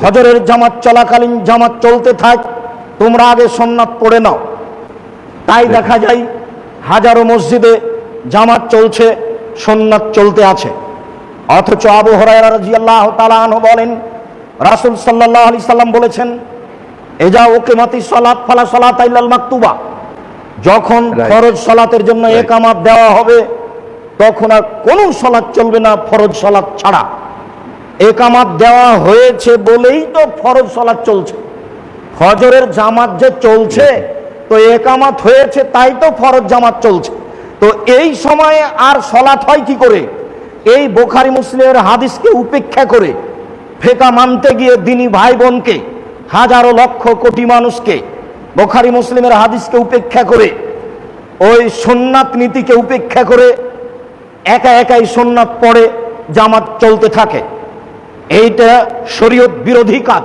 ফজরের জামাত চলাকালীন জামাত চলতে থাক তোমরা আগে সোননাথ পড়ে নাও। তাই দেখা যায় হাজারো মসজিদে জামাত চলছে সোননাথ চলতে আছে। অথচ আবু হরাইরা তাআলা বলেন রাসূল সাল্লাল্লাহু আলাইহি সাল্লাম বলেছেন এজা ওকে মাতি সালাত ফালা সালাত ইল্লাল মাকতুবা। যখন ফরজ সলাতের জন্য একামাত দেওয়া হবে তখন আর কোনো সালাত চলবে না ফরজ সালাত ছাড়া। একামাত দেওয়া হয়েছে বলেই তো ফরজ সালাত চলছে। ফজরের জামাত যে চলছে, তো একামাত হয়েছে তাই তো ফরজ জামাত চলছে। তো এই সময়ে আর সলাৎ হয় কি করে? এই বোখারি মুসলিমের হাদিসকে উপেক্ষা করে ফেকা মানতে গিয়ে দিনী ভাই বোনকে হাজারো লক্ষ কোটি মানুষকে বোখারি মুসলিমের হাদিসকে উপেক্ষা করে, ওই সোননাথ নীতিকে উপেক্ষা করে একা একাই সোননাথ পড়ে জামাত চলতে থাকে। এইটা শরীয়ত বিরোধী কাজ।